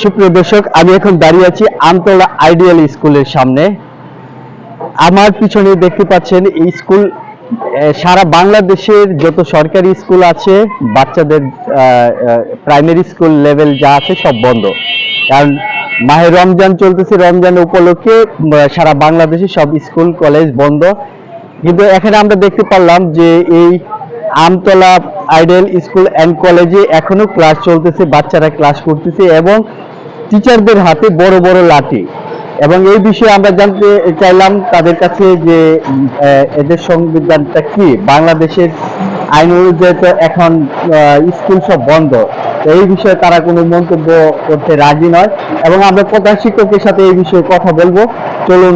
সুপ্রিয় দর্শক, আমি এখন দাঁড়িয়ে আছি আমতলা আইডিয়াল স্কুলের সামনে। আমার পিছনে দেখতে পাচ্ছেন এই স্কুল সারা বাংলাদেশের যত সরকারি স্কুল আছে, বাচ্চাদের প্রাইমারি স্কুল লেভেল যা আছে সব বন্ধ। কারণ মাহে রমজান চলতেছে, রমজান উপলক্ষে সারা বাংলাদেশে সব স্কুল কলেজ বন্ধ। কিন্তু এখানে আমরা দেখতে পারলাম যে এই আমতলা আইডেল স্কুল অ্যান্ড কলেজে এখনও ক্লাস চলতেছে, বাচ্চারা ক্লাস করতেছে এবং টিচারদের হাতে বড় বড় লাঠি। এবং এই বিষয়ে আমরা জানতে চাইলাম তাদের কাছে যে এদের সংবিধানটা কি? বাংলাদেশের আইন অনুযায়ী তো এখন স্কুল সব বন্ধ। এই বিষয়ে তারা কোনো মন্তব্য করতে রাজি নয়। এবং আমরা প্রধান শিক্ষকের সাথে এই বিষয়ে কথা বলব। চলুন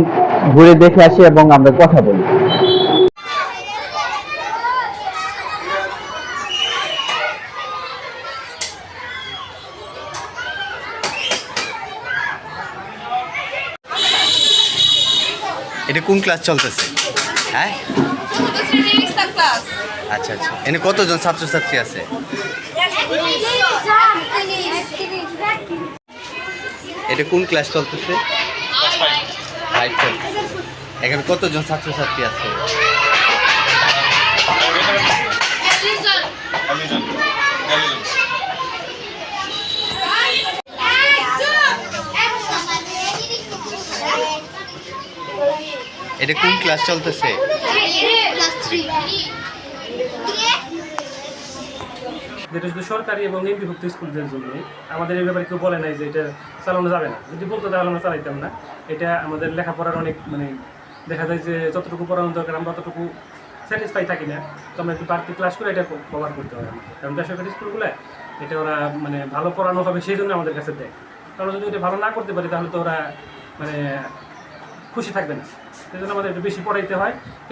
ঘুরে দেখে আসি এবং আমরা কথা বলি। এটা কোন ক্লাস চলতেছে? হ্যাঁ? আচ্ছা আচ্ছা। এনে কতজন ছাত্রছাত্রী আছে? এটা কোন ক্লাস চলতেছে। এখানে কতজন ছাত্রছাত্রী আছে? এটা কোন ক্লাস চলতেছে? যেটা শুধু সরকারি এবং এমপিভুক্ত স্কুলদের জন্য। আমাদের এই ব্যাপারে কেউ বলে নাই যে এটা চালানো যাবে না। যদি বলতো তাহলে আমরা চালাইতাম না। এটা আমাদের লেখাপড়ার অনেক মানে দেখা যায় যে যতটুকু পড়ানো দরকার, আমরা ততটুকু স্যাটিসফাই থাকি না। তো আমরা একটু বাড়তি ক্লাস করে এটা কভার করতে হবে। কারণ বেসরকারি স্কুলগুলো এটা ওরা মানে ভালো পড়ানো হবে সেই জন্য আমাদের কাছে দেয়। কারণ যদি এটা ভালো না করতে পারি, তাহলে তো ওরা মানে খুশি থাকবে না। সেই জন্য আমাদের একটু বেশি পড়াইতে হয়।